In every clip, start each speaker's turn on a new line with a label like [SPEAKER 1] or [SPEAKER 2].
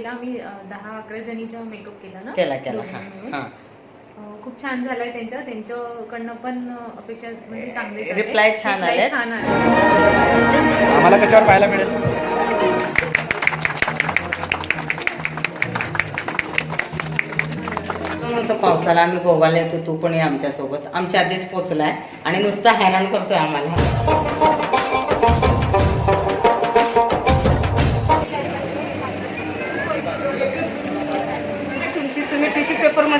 [SPEAKER 1] केला. अं, दहा अकरा जणीचा मेकअप केला ना?
[SPEAKER 2] केला केला.
[SPEAKER 1] दोघांनी मिळून.
[SPEAKER 2] हा.
[SPEAKER 1] अं, खूप छान झालाय त्यांचं. त्यांच्याकडनं पण अपेक्षा म्हणजे चांगले झाले.
[SPEAKER 2] Reply छान
[SPEAKER 1] Reply
[SPEAKER 2] आलेत.
[SPEAKER 1] छान आले
[SPEAKER 3] आम्हाला कशावर पाहायला मिळेल?
[SPEAKER 2] पावसाला आम्ही गोवाला येतो. तू पण ये आमच्यासोबत. आमच्या आधीच पोचलाय आणि नुसतं हैराण करतोय आम्हाला.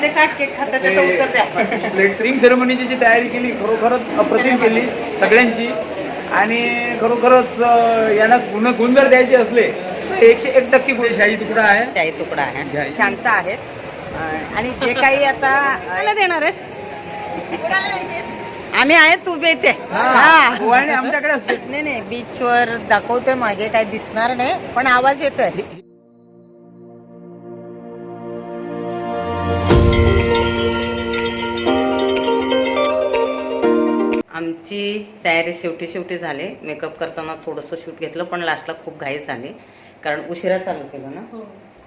[SPEAKER 2] मध्ये काय केक खाता त्याचं उत्तर द्या.
[SPEAKER 3] रिंग सेरेमनीची जी तयारी केली खरोखरच अप्रतिम केली सगळ्यांची. आणि खरोखरच अं, यांना गुण गुण जर द्यायचे असले तर एकशे एक टक्के गुण. शाही तुकडा आहे.
[SPEAKER 2] शाही तुकडा. आहे. शांत आहेत. अं, आणि जे काही आता मला देणार आहेस? आम्ही आहेत तू बेते
[SPEAKER 3] हा, गोवाळणे आमच्याकडे असते.
[SPEAKER 2] नाही नाही बीचवर दाखवतोय मागे काय दिसणार नाही पण आवाज येतोय. आमची तयारी शेवटी शेवटी झाली. मेकअप करताना थोडंसं शूट घेतलं पण लास्टला खूप घाई झाली. कारण उशिरा चालू केलं ना?
[SPEAKER 1] हो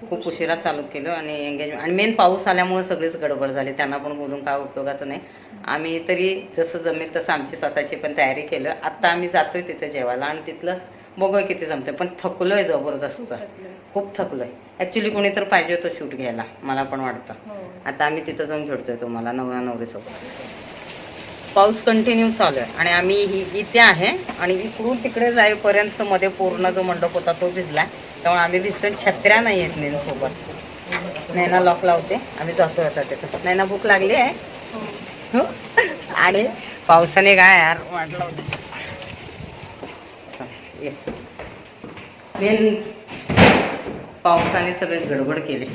[SPEAKER 2] खूप उशिरा. चालू केलं आणि एंगेजमेंट आणि मेन पाऊस आल्यामुळे सगळीच गडबड झाली. त्यांना पण बोलून काय उपयोगाचं नाही. आम्ही तरी जसं जमेल तसं आमची स्वतःची पण तयारी केलं. आत्ता आम्ही जातोय तिथे जेवायला आणि तिथलं बघूया किती जमतंय. पण थकलोय जबरदस्त. खूप थकलोय. ॲक्च्युली कोणी तर पाहिजे होतं शूट घ्यायला. मला पण वाटतं.
[SPEAKER 1] हो.
[SPEAKER 2] आता आम्ही तिथं जाऊन भेटतोय तुम्हाला नवरा नवरीसोबत. पाऊस कंटिन्यू चालू आहे. आणि आम्ही ही इथे आहे आणि इकडून तिकडे जाईपर्यंत मध्ये पूर्ण जो मंडप होता तो भिजला त्यामुळे आम्ही भिजतो छत्र्या नाही आहेत नेनसोबत नैना लॉक लावते. आम्ही जातो आता तिथं. नैना भूक लागली आहे?
[SPEAKER 1] हो.
[SPEAKER 2] आणि पावसाने काय यार वाटलं होतं ये. मेन पावसाने सगळे गडबड केली.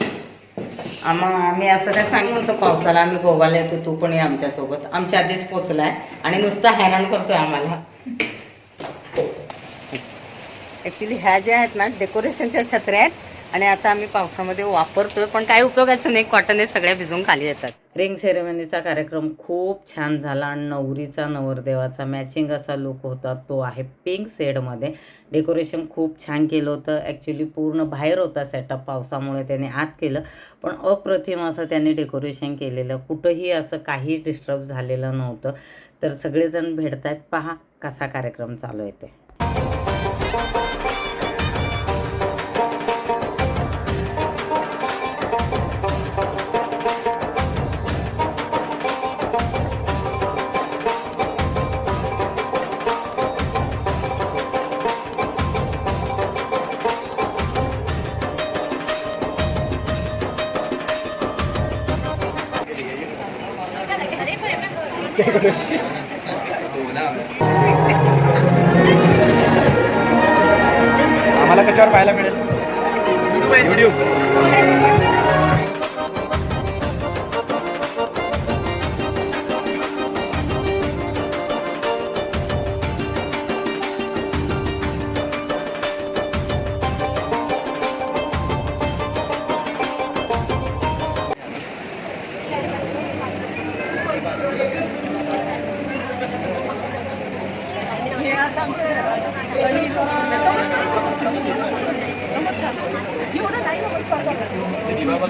[SPEAKER 2] आम्हा आम्ही असं काय सांगितलं होतं पावसाला. आम्ही गोवाला येतो तू पण ये आमच्यासोबत आमच्या आधीच पोचलाय. आणि नुसतं हैराण करतोय आम्हाला. ऍक्च्युली ह्या ज्या आहेत ना डेकोरेशनच्या छत्र्या आहेत. आणि आता आम्ही पावसामध्ये वापरतोय पण काय उपयोगाचं नाही. कॉटन हे सगळ्या भिजून खाली येतात. रिंग सेरेमनीचा कार्यक्रम खूप छान झाला आणि नवरीचा नवरदेवाचा मॅचिंग असा लुक होता. तो आहे पिंक शेडमध्ये डेकोरेशन खूप छान केलं होतं. ॲक्च्युली पूर्ण बाहेर होता सेटअप पावसामुळे त्याने आत केलं. पण अप्रतिम असं त्याने डेकोरेशन केलेलं. कुठंही असं काही डिस्टर्ब झालेलं नव्हतं. तर सगळेजण भेटत आहेत पहा कसा कार्यक्रम चालू आहे ते.
[SPEAKER 3] आम्हाला कशावर पाहायला मिळेल? Video Jadi bapak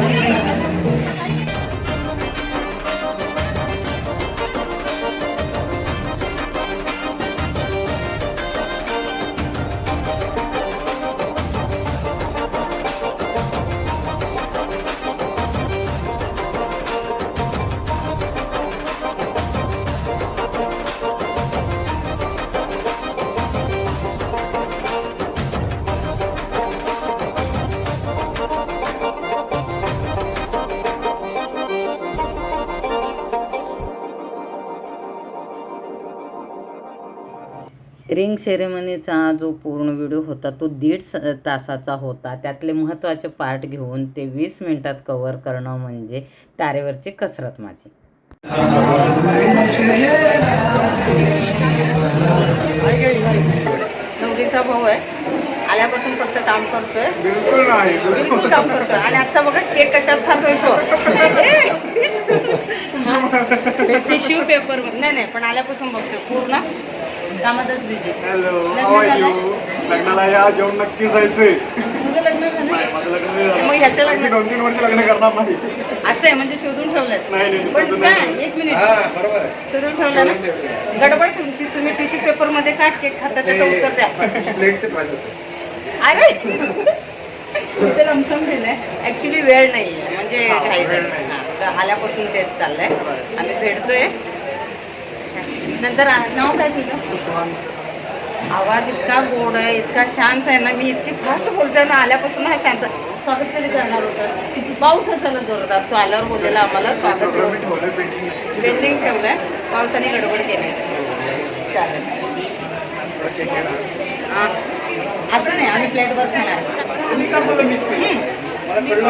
[SPEAKER 2] ring सेरेमनीचा जो पूर्ण व्हिडिओ होता तो दीड तासाचा होता. त्यातले महत्त्वाचे पार्ट घेऊन ते वीस मिनटात कवर करणं म्हणजे तारेवरची कसरत माझी. नवरीचा भाऊ आहे. आल्यापासून फक्त काम करतोय.
[SPEAKER 4] बिलकुल नाही.
[SPEAKER 2] बिलकुल काम करतोय. आणि आता बघा केक कशात खातोय तो. टिश्यू पेपर नाही नाही पण आल्यापासून बघतोय. पूर्ण. कामातच बिझी
[SPEAKER 4] हॅलो
[SPEAKER 2] लग्न
[SPEAKER 4] हाव आर
[SPEAKER 2] झालंय?
[SPEAKER 4] यू लग्नाला या जेवण नक्की जायचंय.
[SPEAKER 2] तुझं लग्न झालं?
[SPEAKER 4] नाही माझं लग्न नाही
[SPEAKER 2] मग ह्याचं
[SPEAKER 4] झालं
[SPEAKER 2] लग्न-
[SPEAKER 4] मी दोन तीन वर्ष लग्न करणार नाही.
[SPEAKER 2] असं आहे म्हणजे शोधून ठेवलंय
[SPEAKER 4] नाही, नाही,
[SPEAKER 2] पण
[SPEAKER 4] शोधून
[SPEAKER 2] काय
[SPEAKER 4] नाही
[SPEAKER 2] एक मिनिट
[SPEAKER 4] हा बरोबर आहे.
[SPEAKER 2] शोधून ठेवलं ना? गडबड तुमची. तुम्ही टिश्यू पेपरमध्ये काय केक खाता त्याचं उत्तर द्या.
[SPEAKER 4] प्लेटचे पाहिजे
[SPEAKER 2] अरे! तिथे लमसम दिलंय ऍक्च्युली वेळ नाहीये. म्हणजे घाई
[SPEAKER 4] वेळ
[SPEAKER 2] झाली.
[SPEAKER 4] नाही.
[SPEAKER 2] हा, तर आल्यापासून तेच चाललंय. आम्ही भेटतोय. नंतर नाव काय तुझं? आवाज इतका गोड आहे इतका शांत आहे ना मी इतकी फास्ट बोलतोय ना आल्यापासून हा शांत. स्वागत कधी करणार होतं? पाऊस असायला जोरदार तो आल्यावर बोललेला आम्हाला. स्वागत.
[SPEAKER 4] ठेवलं पेंटिंग
[SPEAKER 2] पेंडिंग ठेवलंय. पावसाने गडबड केली. चालेल. हा. असं नाही आम्ही प्लेटवर खाणार.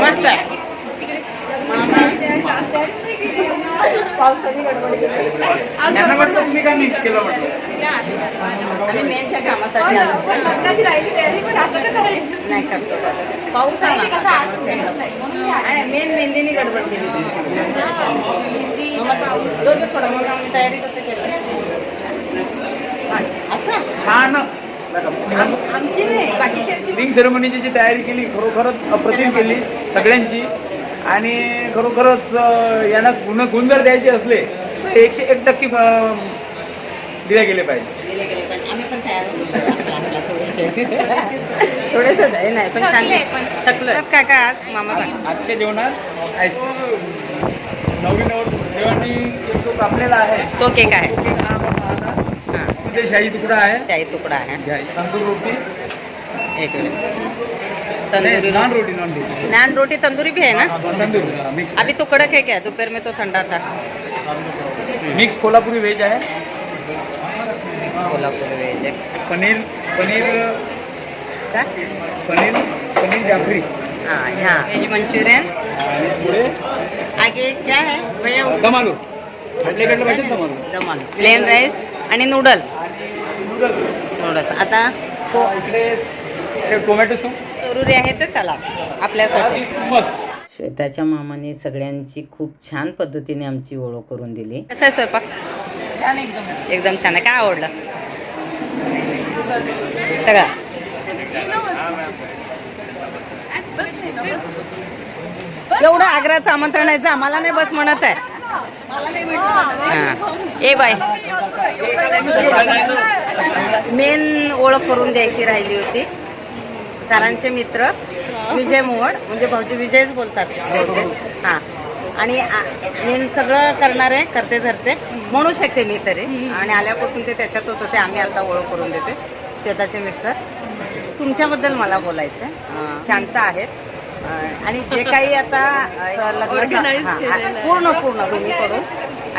[SPEAKER 2] मस्त. आहे पावसाने गडबड केली.
[SPEAKER 3] त्यांना म्हटलं तुम्ही का मिस केलं म्हटलं
[SPEAKER 2] आणि मेनच्या कामासाठी आलो. होतो. नाही करतो पाऊस आहे मेन मेहंदीने गडबड केली. मग दोघं सोडा मग आम्ही तयारी कसं केलं? असं?
[SPEAKER 3] छान.
[SPEAKER 2] आम- आमची नाही बाकीच्यांची
[SPEAKER 3] रिंग सेरेमनीची जी तयारी केली खरोखरच अप्रतिम केली सगळ्यांची. आणि खरोखरच यांना गुण गुण जर द्यायचे असले तर एकशे एक टक्के दिले गेले पाहिजे.
[SPEAKER 2] दिले गेले पण आम्ही पण तयार होतो आपला- आपला थोडेसे. थोडेसच आहे नाही पण चांगले. थकलं काय काय आज मामा
[SPEAKER 3] आजच्या जेवणात आईस नवीन जो कापलेला आहे.
[SPEAKER 2] तो केक आहे.
[SPEAKER 3] तो केक हा तिथे शाही तुकडा आहे.
[SPEAKER 2] शाही तुकडा आहे.
[SPEAKER 3] तंदूर रोटी.
[SPEAKER 2] एक मिनिट. तंदूरी
[SPEAKER 3] नॉन रोटी. नॉन रोटी
[SPEAKER 2] नान रोटी तंदूरी भी है ना
[SPEAKER 3] तंदूर
[SPEAKER 2] अभी तो कड़क है क्या? दोपहर में तो ठंडा था.
[SPEAKER 3] मिक्स कोल्हापुरी व्हेज आहे.
[SPEAKER 2] कोल्हापुर वेज है
[SPEAKER 3] पनीर पनीर
[SPEAKER 2] का?
[SPEAKER 3] पनीर पनीर जाफरी.
[SPEAKER 2] हाँ यहाँ वेज मंचुरियन. आगे क्या है? भैया उस-
[SPEAKER 3] दम आलू आपल्या इकडलं भाषेत दम आलू
[SPEAKER 2] दम आलू प्लेन राईस आणि नूडल्स नूडल्स आता
[SPEAKER 3] हे टोमॅटो सूप
[SPEAKER 2] जरुरी आहे तर चला आपल्यासाठी.
[SPEAKER 3] मस्त.
[SPEAKER 2] श्वेताच्या मामाने सगळ्यांची खूप छान पद्धतीने आमची ओळख करून दिली. कसं आहे स्वयंपाक?
[SPEAKER 1] छान एकदम.
[SPEAKER 2] एकदम छान आहे. काय आवडलं? सगळा. एवढं आग्राचं आमंत्रण आहे जा मला नाही बस म्हणत आहे. हा. ए बाय मेन ओळख करून द्यायची राहिली होती. सरांचे मित्र विजय मोहड म्हणजे भाऊजी विजयच बोलतात. हा. आणि मेन सगळं करणारे करते धरते. म्हणू शकते मी तरी. आणि आल्यापासून ते त्याच्यातच होते आम्ही आता ओळख करून देते शेताचे मिस्टर. तुमच्याबद्दल मला बोलायचं शांत आहेत. आणि जे काही आता लग्न पूर्ण पूर्ण दोन्हीकडून.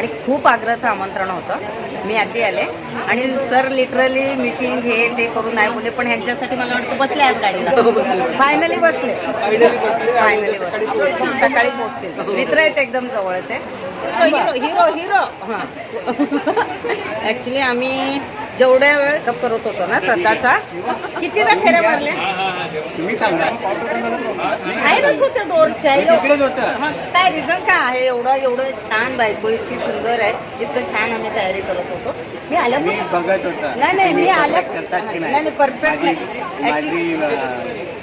[SPEAKER 2] आणि खूप आग्रहाचं आमंत्रण होतं. मी आधी आले. आणि सर लिटरली मीटिंग हे ते करून नाही बोलले पण ह्यांच्यासाठी मला वाटतं बसले आहेत गाडीला. फायनली बसले फायनली बसले. सकाळी पोहोचतील मित्र आहेत एकदम जवळचे. हिरो हिरो हिरो ऍक्च्युली आम्ही जेवढ्या वेळ गप करत होतो ना श्रद्धाचा कितीदा फेऱ्या मारले?
[SPEAKER 4] तुम्ही सांगा.
[SPEAKER 2] आहेतच होते. डोरच्या काय रिझन काय आहे? एवढं एवढं छान बायको इतकी सुंदर आहे. इतकं छान आम्ही तयारी करत होतो. मी
[SPEAKER 4] मी
[SPEAKER 2] आल्यापासून
[SPEAKER 4] बघत होता.
[SPEAKER 2] नाही नाही मी आल्या नाही? नाही परफेक्ट नाही.
[SPEAKER 4] माझी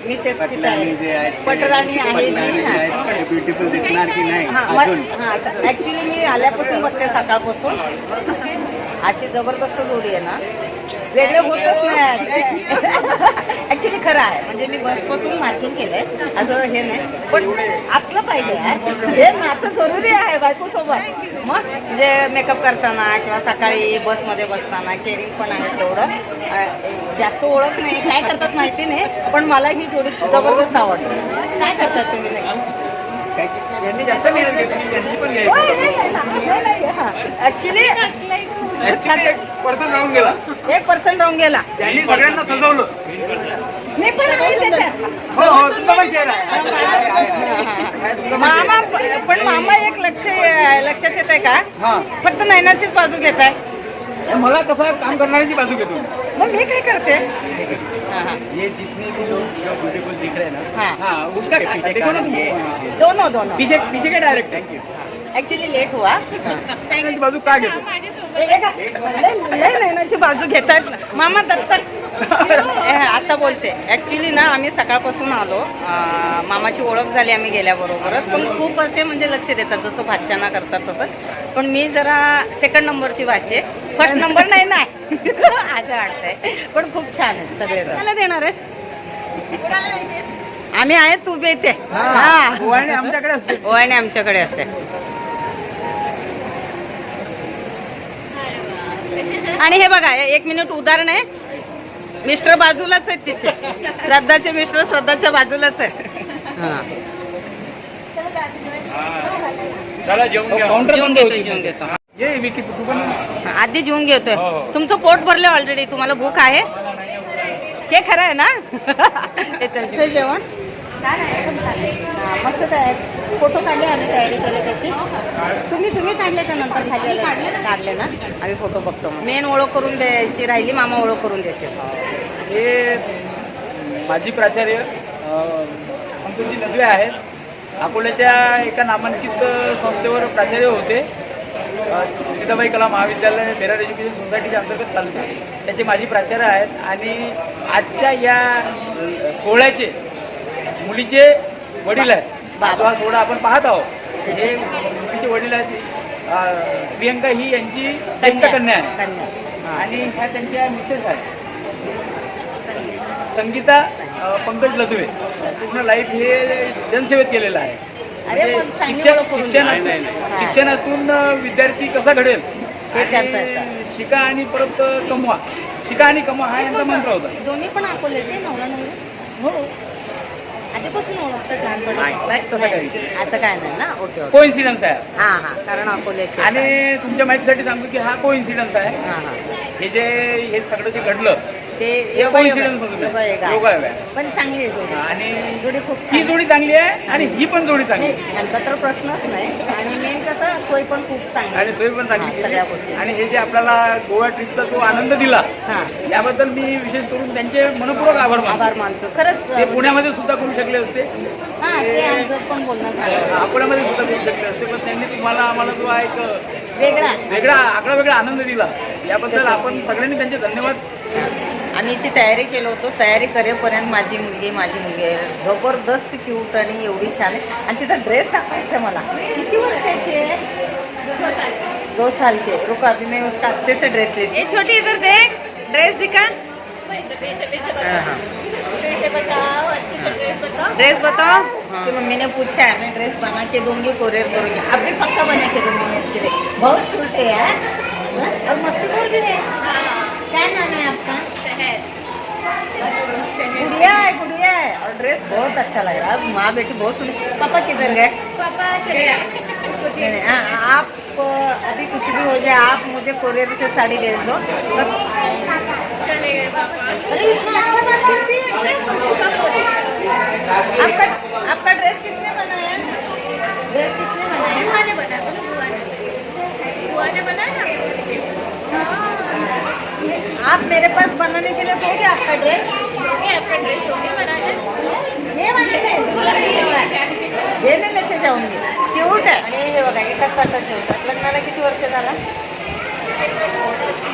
[SPEAKER 2] मी
[SPEAKER 4] अं,
[SPEAKER 2] सेफ्टी
[SPEAKER 4] पटलाणी जे आहेत ते-
[SPEAKER 2] पटराणी आहे
[SPEAKER 4] ब्युटिफुल दिसणार की नाही?
[SPEAKER 2] हा ऍक्च्युली मी आल्यापासून बघते सकाळपासून. अशी जबरदस्त जोडी आहे ना. वेगळे होतच नाही. ऍक्च्युली खरं आहे. म्हणजे मी बसपासून मार्किंग केलंय. असं हे नाही. पण असलं पाहिजे. हे नातं जरुरी आहे बायकोसोबत. मग म्हणजे मेकअप करताना किंवा सकाळी बसमध्ये बसताना केअरिंग पण आहे तेवढं. जास्त ओळख नाही. काय करतात माहिती नाही. पण मला ही जोडी जबरदस्त आवडते. काय करतात तुम्ही नक्की
[SPEAKER 3] यांनी पर्सन राहून गेला.
[SPEAKER 2] एक पर्सेंट राहून गेला.
[SPEAKER 3] त्यांनी सगळ्यांना सजवलं.
[SPEAKER 2] मी पण आहे त्याच्यात.
[SPEAKER 3] हो हो तुमचा पण शेअर आहे
[SPEAKER 2] मामा पण मामा एक लक्ष लक्षात येत आहे का?
[SPEAKER 3] हा.
[SPEAKER 2] फक्त नयनाचीच बाजू घेत आहे
[SPEAKER 3] मला कसं काम करणाऱ्याची बाजू घेतो
[SPEAKER 2] मग मी काय करते?
[SPEAKER 4] ये जितने भी लोग जो ब्यूटीफुल दिख रहे हैं ना
[SPEAKER 2] हाँ.
[SPEAKER 3] हा उसका देखो
[SPEAKER 2] दोनों दोनों.
[SPEAKER 3] पीछे पीछे के direct
[SPEAKER 4] thank you
[SPEAKER 2] actually late हुआ.
[SPEAKER 3] बाजू का घेतो?
[SPEAKER 2] हे? लय बाजू घेत आहेत ना मामा दत्तक ए, आता बोलते. ऍक्च्युली ना आम्ही सकाळपासून आलो. मामाची ओळख झाली आम्ही गेल्याबरोबरच पण खूप असे म्हणजे लक्ष देतात जसं भाच्याना करतात तसं. पण मी जरा सेकंड नंबरची वाचे फर्स्ट नंबर नाही ना. असं वाटतंय. पण खूप छान आहे सगळे मला देणार आहेस? आम्ही आहेत तू बी इथे हा.
[SPEAKER 3] ओवाळणी आमच्याकडे असते.
[SPEAKER 2] ओवाळणी आमच्याकडे असते. आणि हे बघा एक मिनिट उदाहरण आहे. मिस्टर बाजूलाच आहेत तिचे. श्रद्धाचे मिस्टर श्रद्धाच्या बाजूलाच आहे. हा. आधी जेवून घेतोय.
[SPEAKER 3] हो, हो.
[SPEAKER 2] तुमचं पोट भरले ऑलरेडी तुम्हाला भूक आहे. हे खरं आहे ना? हे जेवण. छान आहे एकदम छान आहे. मस्त तयार फोटो काढले आम्ही तयारी केली त्याची. तुम्ही तुम्ही काढले का नंतर खाली काढले ना. आम्ही फोटो बघतो मेन ओळख करून द्यायची राहिली मामा ओळख करून देते
[SPEAKER 3] हे माझी प्राचार्य अं, नदवे आहेत. अकोल्याच्या एका नामांकित संस्थेवर प्राचार्य होते. सीताबाई कला महाविद्यालय बेरार एज्युकेशन सोसायटीच्या अंतर्गत चालते त्याचे माझी प्राचार्य आहेत आणि आजच्या या सोहळ्याचे मुलीचे वडील आहेत. हा सोहळा आपण पाहत आहोत. हे मुलीचे वडील आहेत. प्रियंका ही यांची ज्येष्ठ कन्या. आहे. आणि ह्या त्यांच्या मिसेस आहेत. संगीता. पंकज लदवे. पूर्ण लाईफ हे जनसेवेत केलेलं आहे. म्हणजे शिक्षण शिक्षणातून विद्यार्थी कसा घडेल. शिका आणि परत कमवा. शिका आणि कमवा हा यांचा मंत्र होता.
[SPEAKER 2] दोन्ही पण अकोल्याचे नवरा नवरी
[SPEAKER 3] हो.
[SPEAKER 2] आधीपासून ओळखतात लहानपणी.
[SPEAKER 3] नाही, नाही, तसं काही विषय नाही.
[SPEAKER 2] असं काय नाही ना? Okay okay.
[SPEAKER 3] को इन्सिडन्स आहे.
[SPEAKER 2] हा हा. कारण अकोल्याचे
[SPEAKER 3] आणि तुमच्या माहितीसाठी सांगतो की हा को इन्सिडन्स आहे.
[SPEAKER 2] हा हा.
[SPEAKER 3] हे जे हे सगळं जे घडलं
[SPEAKER 2] ते योगा
[SPEAKER 3] coincidence
[SPEAKER 2] योगा. पण चांगली आहे जोडी.
[SPEAKER 3] आणि
[SPEAKER 2] जोडी खूप
[SPEAKER 3] ही जोडी चांगली आहे आणि ही पण जोडी चांगली आहे.
[SPEAKER 2] नाही, ह्यांचा तर प्रश्नच नाही. आणि मेन कसं सोय पण खूप चांगली
[SPEAKER 3] आणि सोय पण
[SPEAKER 2] हा,
[SPEAKER 3] चांगली
[SPEAKER 2] सगळ्या गोष्टी.
[SPEAKER 3] आणि हे जे आपल्याला गोवा ट्रिपचा जो आनंद दिला
[SPEAKER 2] हा.
[SPEAKER 3] याबद्दल मी विशेष करून त्यांचे मनपूर्वक आभार
[SPEAKER 2] आभार
[SPEAKER 3] मानतो.
[SPEAKER 2] मानतो खरंच
[SPEAKER 3] ते पुण्यामध्ये सुद्धा करू शकले असते.
[SPEAKER 2] हा ते आमचं पण बोलणं झालं.
[SPEAKER 3] अकोल्यामध्ये सुद्धा करू शकले असते. पण त्यांनी तुम्हाला आम्हाला जो हा एक
[SPEAKER 2] वेगळा.
[SPEAKER 3] वेगळा आगळा वेगळा आनंद दिला. याबद्दल आपण सगळ्यांनी त्यांचे धन्यवाद.
[SPEAKER 2] आम्ही ती तयारी केलो होतो. तयारी करेपर्यंत माझी मुलगी माझी मुलगी आहे. जबरदस्त क्यूट आणि एवढी छान आहे. आणि तिचा ड्रेस दाखवायचा मला. किती वर्षाची आहे? दो साल के रुको अभी मैं उसका अच्छे से ड्रेस ले ये छोटी इधर देख. ड्रेस दिखा. हाँ, हाँ। ड्रेस बताओ. कि मम्मी ने पूछा है मैं ड्रेस बना के दूंगी कोरियर करूंगी. अब भी पक्का बना के दूंगी मैं इसके लिए. बहुत क्यूट है? और मस्ती बोल है. क्या नाम है आपका? गुड़िया है गुड़िया है। और ड्रेस बहुत अच्छा लग रहा है। माँ बेटी बहुत सुंदर पापा किधर गए? नहीं, नहीं, हाँ, आप अभी कुछ भी हो जाए आप मुझे कोरियर से साड़ी दो है आपका आपका ड्रेस किसने बनाया? ड्रेस किसने बनाया? आप मेरे पास बनाने के लिए दोगे आपका ड्रेस ये वाले में हे मी लेके जाऊंगी। क्यूट आहे आणि हे बघा एकाच ताटात जेवतात लग्नाला किती वर्ष झाला?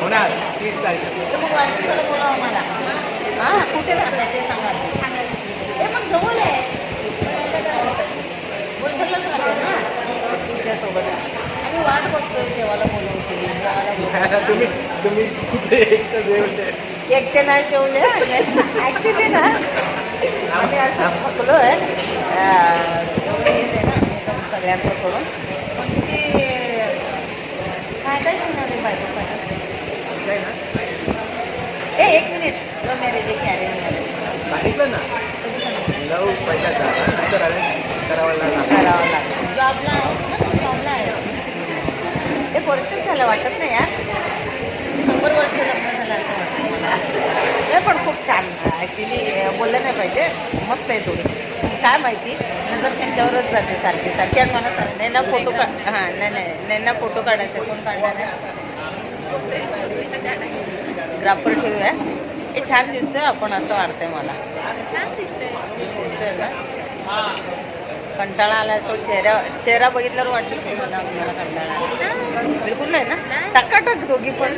[SPEAKER 4] होणार तीस तारीख.
[SPEAKER 2] तर मग वाढदिवसाला बोलावं मला. हा कुठे राहतात ते सांगा. ते पण जवळ आहे. बोलसरलाच राहते ना. तुझ्यासोबत वाट बघतोय जेवायला बोलवते जेवायला बोलवते.
[SPEAKER 4] तुम्ही तुम्ही कुठे एकटं जेवते
[SPEAKER 2] एकटे नाही जेवले. ॲक्च्युली ना आम्ही असं थकलो आहे आहे ना सगळ्यांचं करून. पण ती काय काय सांगणार आहे बायको काय ए एक मिनिट जो मेरे लेके आ रहे हैं
[SPEAKER 4] सांगितलं ना. नऊ पैशाचा नंतर अरेंज करावं
[SPEAKER 2] लागेल जॉबला आहे. ना जॉबला आहे. एक वर्ष झालं वाटत नाही यार शंभर वर्ष लग्न झालं असं वाटतं मला. ते पण खूप छान ॲक्च्युली बोललं नाही पाहिजे. मस्त आहे थोडी काय माहिती? नंतर त्यांच्यावरच जाते सारखी सारखी आणि मला नैना फोटो का हां नाही नाही. नैना फोटो काढायचे कोण काढणार आहे? ग्राफर ठेवूया. हे छान दिसतंय आपण असं वाटतंय मला. दिसतंय ना? कंटाळा आला तो चेहरा चेहरा बघितल्यावर वाटलं मला कंटाळा. बिलकुल नाही ना? टकाटक दोघी पण.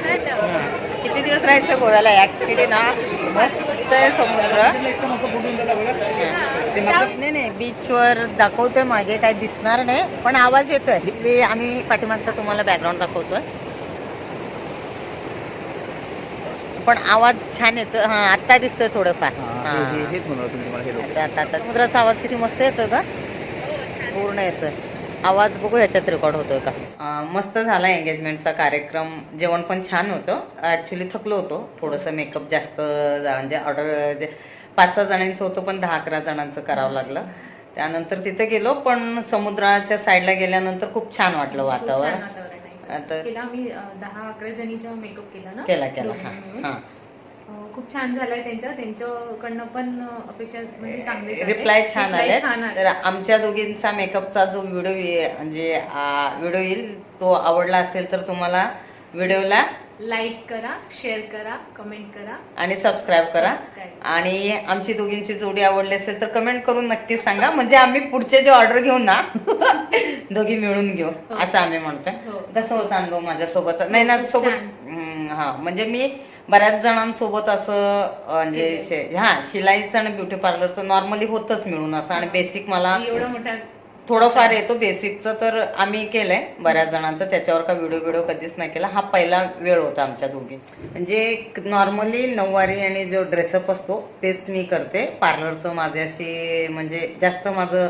[SPEAKER 2] किती दिवस राहायचं गोव्याला ऍक्च्युली ना मस्त आहे समुद्र. नाही नाही बीचवर दाखवतोय मागे काय दिसणार नाही पण आवाज येतोय. आम्ही पाठीमागचा तुम्हाला बॅकग्राऊंड दाखवतोय. पण आवाज छान येतोय. हा आता दिसतोय थोडंफार.
[SPEAKER 3] हा, तुम्हाला
[SPEAKER 2] आता आता समुद्राचा आवाज किती मस्त येतोय का पूर्ण येतोय. आवाज बघू ह्याच्यात रेकॉर्ड होतोय का? मस्त झाला एंगेजमेंटचा कार्यक्रम. जेवण पण छान होतं. ॲक्च्युली थकलो होतो. थोडंसं मेकअप जास्त म्हणजे ऑर्डर जे पाच सहा जणांचं होतं पण दहा अकरा जणांचं करावं लागलं. त्यानंतर तिथे गेलो पण समुद्राच्या साईडला गेल्यानंतर खूप छान वाटलं वातावरण. आता-
[SPEAKER 1] केला अ, दहा अकरा जणीचा मेकअप केला ना?
[SPEAKER 2] केला केला. हां. हां.
[SPEAKER 1] खूप छान झालाय त्यांचं. त्यांच्याकडनं पण अपेक्षा म्हणजे चांगले.
[SPEAKER 2] रिप्लाय छान आले. तर आमच्या दोघींचा मेकअपचा जो व्हिडिओ म्हणजे व्हिडिओ येईल तो आवडला असेल तर तुम्हाला व्हिडिओला
[SPEAKER 1] लाईक करा शेअर करा कमेंट करा.
[SPEAKER 2] आणि सबस्क्राईब करा. आणि आमची दोघींची जोडी आवडली असेल तर कमेंट करून नक्की सांगा. म्हणजे आम्ही पुढचे जे ऑर्डर घेऊ ना दोघी मिळून घेऊ असं आम्ही म्हणतोय.
[SPEAKER 1] हो.
[SPEAKER 2] कसं होता अनुभव माझ्यासोबत? नाही ना सोबत हा. म्हणजे मी बऱ्याच जणांसोबत असं म्हणजे हा शिलाईचं आणि ब्युटी पार्लरचं नॉर्मली होतच मिळून असं. आणि बेसिक मला
[SPEAKER 1] एवढं मोठा
[SPEAKER 2] थोडंफार येतो बेसिकचं तर आम्ही केलंय बऱ्याच जणांचं. त्याच्यावर का व्हिडिओ व्हिडिओ कधीच नाही केला. हा पहिला वेळ होता आमच्या दोघी. म्हणजे नॉर्मली नऊवारी आणि जो ड्रेसअप असतो तेच मी करते. पार्लरचं माझ्याशी म्हणजे जास्त माझं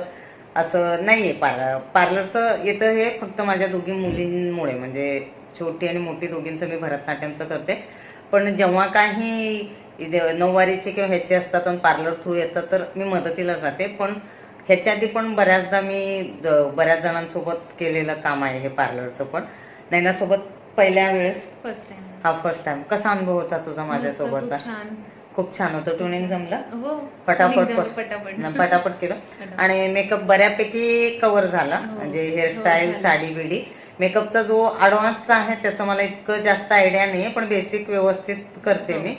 [SPEAKER 2] असं नाहीये पार्लर पार्लरचं येतं हे फक्त माझ्या दोघी मुलींमुळे. म्हणजे छोटी आणि मोठी दोघींचं मी भरतनाट्यमचं करते. पण जेव्हा काही नऊवारीचे किंवा ह्याचे असतात आणि पार्लर थ्रू येतात तर मी मदतीला जाते. पण ह्याच्या आधी पण बऱ्याचदा मी बऱ्याच जणांसोबत केलेलं काम आहे हे पार्लरचं पण. नैनासोबत पहिल्या वेळेस?
[SPEAKER 1] फर्स्ट टाइम
[SPEAKER 2] हा फर्स्ट टाइम कसा अनुभव होता तुझा माझ्यासोबतचा? खूप छान. होतं. ट्युनिंग जमलं?
[SPEAKER 1] हो.
[SPEAKER 2] न, पटापट केलं. आणि मेकअप बऱ्यापैकी कव्हर झाला.
[SPEAKER 1] हो.
[SPEAKER 2] म्हणजे
[SPEAKER 1] हो,
[SPEAKER 2] हेअरस्टाईल
[SPEAKER 1] झालं.
[SPEAKER 2] साडी बिडी. मेकअपचा जो ॲडव्हान्सचा आहे त्याचं मला इतकं जास्त आयडिया नाहीये पण बेसिक व्यवस्थित करते
[SPEAKER 1] हो.
[SPEAKER 2] मी.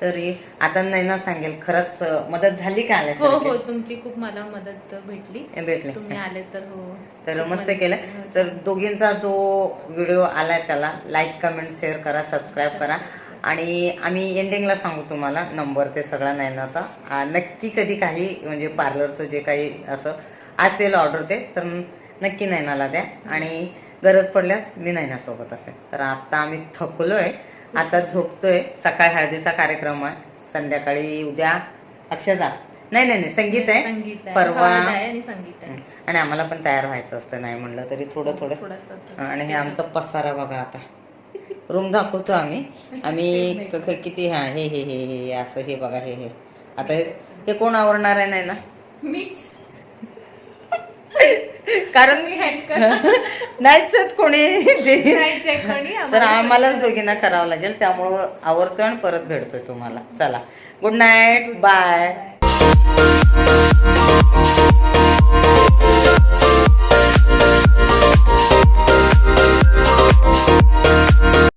[SPEAKER 2] तरी आता नैना सांगेल खरंच मदत झाली का
[SPEAKER 1] हो हो
[SPEAKER 2] आल्यासारखी?
[SPEAKER 1] तुमची खूप मला मदत भेटली.
[SPEAKER 2] भेटली.
[SPEAKER 1] तुम्ही आले तर हो.
[SPEAKER 2] तर मस्त केलं.
[SPEAKER 1] हो,
[SPEAKER 2] तर. दोघींचा जो व्हिडिओ आलाय त्याला लाईक कमेंट शेअर करा सबस्क्राईब करा. आणि आम्ही एंडिंगला सांगू तुम्हाला नंबर ते सगळा नयनाचा आ, नक्की कधी काही म्हणजे पार्लरचं जे काही असं असेल ऑर्डर ते तर नक्की नयनाला द्या. आणि गरज पडल्यास मी नयनासोबत असेल. तर आता आम्ही थकलोय आता झोपतोय. सकाळी हळदीचा कार्यक्रम आहे. संध्याकाळी उद्या अक्षदा. नाही नाही नाही संगीत आहे.
[SPEAKER 1] आहे.
[SPEAKER 2] परवा
[SPEAKER 1] आहे आणि संगीत आहे.
[SPEAKER 2] आणि आम्हाला पण तयार व्हायचं असतं नाही म्हणलं तरी थोडं थोडं. आणि हे आमचा पसारा बघा आता. रूम दाखवतो आम्ही. आम्ही किती हा हे हे हे हे असं हे बघा हे हे. आता हे हे कोण आवडणार आहे नाही ना
[SPEAKER 1] मिक्स
[SPEAKER 2] कारण नाहीच कोणी. तर आम्हालाच दोघींना करावं लागेल त्यामुळं आवर्तन परत भेटतोय तुम्हाला. चला गुड नाईट बाय